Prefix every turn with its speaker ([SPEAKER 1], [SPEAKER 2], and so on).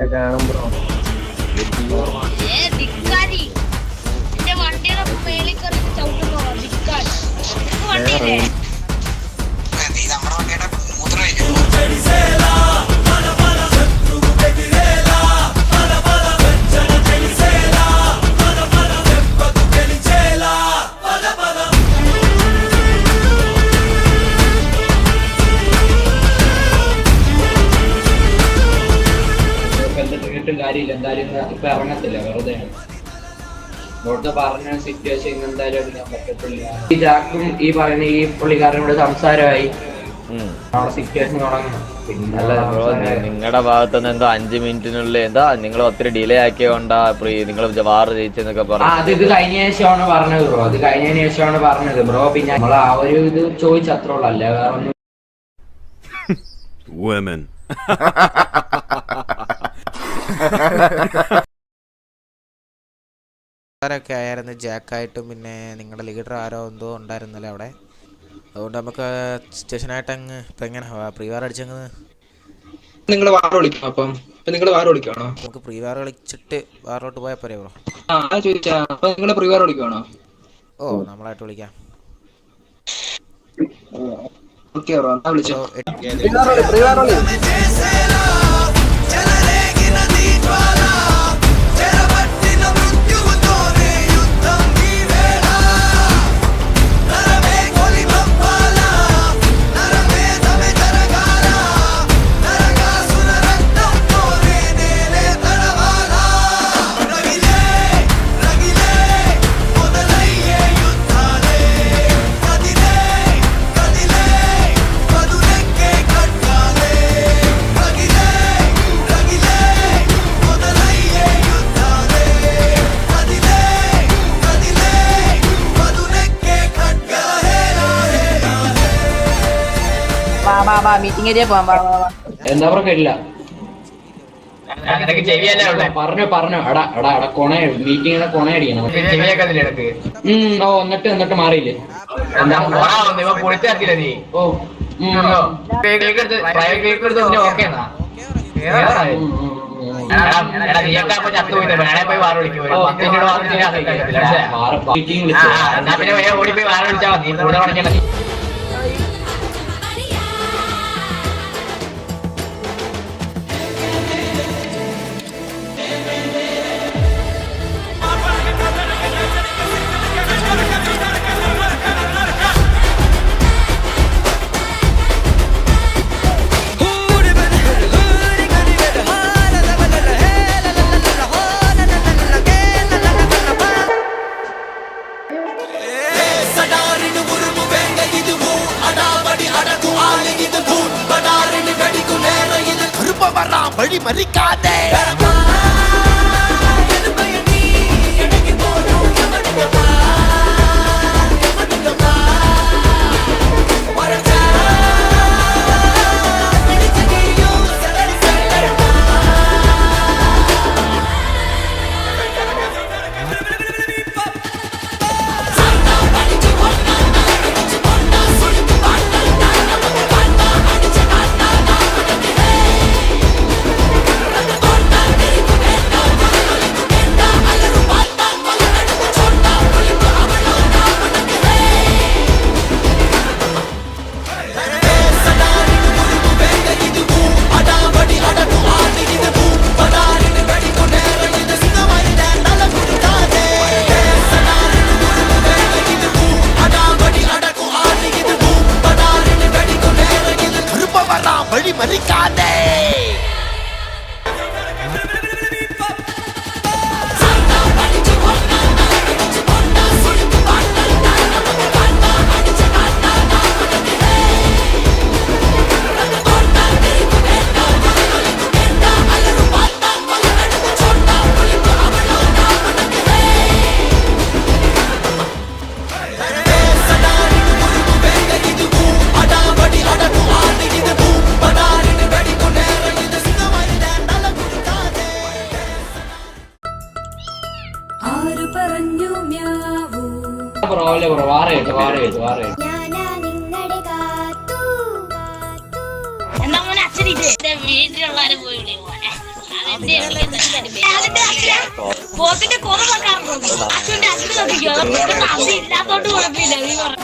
[SPEAKER 1] ഒക്കെ
[SPEAKER 2] കാണുമ്പോ വണ്ടിയുടെ മേളിൽ കയറി ചവിട്ടുന്നോ ധിക്കാരി വണ്ടിയില്ലേ?
[SPEAKER 3] കാര്യമില്ല എന്തായാലും ഇപ്പൊ ഇറങ്ങത്തില്ല വെറുതെ. ഇവിടുത്തെ പറഞ്ഞ സിറ്റുവേഷൻ എന്തായാലും പറ്റത്തില്ല. ഈ ജാക്കും ഈ പറയുന്ന ഈ പുള്ളിക്കാരനോട് സംസാരമായി. അവിടെ സിറ്റുവേഷൻ തുടങ്ങണം.
[SPEAKER 4] നിങ്ങളുടെ ഭാഗത്തുനിന്ന് എന്തോ അഞ്ചു മിനിറ്റിനുള്ളിൽ എന്താ? നിങ്ങൾ ഒത്തിരി ഡിലേ ആക്കിയോണ്ടാ നിങ്ങൾ വാർ ജയിച്ചെന്നൊക്കെ
[SPEAKER 3] ആ,
[SPEAKER 4] പറഞ്ഞു
[SPEAKER 3] അത് ഇത് കഴിഞ്ഞ ശേഷമാണ് പറഞ്ഞത് ബ്രോ. അത് കഴിഞ്ഞ ശേഷമാണ് പറഞ്ഞത്. ബ്രോ പിന്നെ നമ്മൾ ആ ഒരു ഇത് ചോദിച്ചത്രേ ഉള്ളൂ. അല്ലേ വേറെ ഒന്നും
[SPEAKER 5] Women.
[SPEAKER 6] ഒക്കെ ആയിരുന്നു ജാക്കായിട്ടും പിന്നെ നിങ്ങളുടെ ലീഡർ ആരോ എന്തോ ഉണ്ടായിരുന്നല്ലോ അവിടെ? അതുകൊണ്ട് നമുക്ക് സ്റ്റേഷനായിട്ട് അങ്ങ് ഇപ്പൊ എങ്ങനെ? പ്രീവാർ അടിച്ചങ്ങ്
[SPEAKER 7] നിങ്ങൾ വാർ വിളിക്കണം അപ്പം? നിങ്ങൾ വാർ വിളിക്കണോ
[SPEAKER 6] നമുക്ക് പ്രീവാർ കളിച്ചിട്ട് വാറിലോട്ട് പോയാൽ പോരെ ബ്രോ.
[SPEAKER 7] ആ ചോദിച്ചാ. അപ്പൊ നിങ്ങൾ പ്രീവാർ വിളിക്കണോ
[SPEAKER 6] ഓ നമ്മളായിട്ട് വിളിക്കാം.
[SPEAKER 7] Okay bro. എന്നാ വിളിച്ചോ.
[SPEAKER 6] പ്രീവാർ എട്ട്-
[SPEAKER 8] വാ വാ മീറ്റിംഗ് ഏരിയ പോവാം വാ വാ വാ
[SPEAKER 3] എന്താ ബ്രോ കേട്ടില്ല പറഞ്ഞു പറഞ്ഞു എടാ എടാ എടാ കൊണ മീറ്റിങ്ങിനെ കൊണയടിക്കണം ഉം ഓ എന്നിട്ട് എന്നിട്ട് മാറിയില്ലേ ഓ ഉം, ഉം, ഉം, മീറ്റിംഗ് വിളിച്ചു
[SPEAKER 9] ഓടിപ്പോയി വാറ വിളിച്ചാ മതി കൂടെ
[SPEAKER 10] வழி மறிக்காதே.
[SPEAKER 3] ആരു അല്ലേ ബ്രോ വാറ കേട്ടു വാറ കേട്ടു വാറ കേട്ടു.
[SPEAKER 2] പോത്തിന്റെ കുറവൊക്കെ അച്ഛന്റെ ഇല്ലാത്തോണ്ട് കുഴപ്പമില്ല. നീ പറ.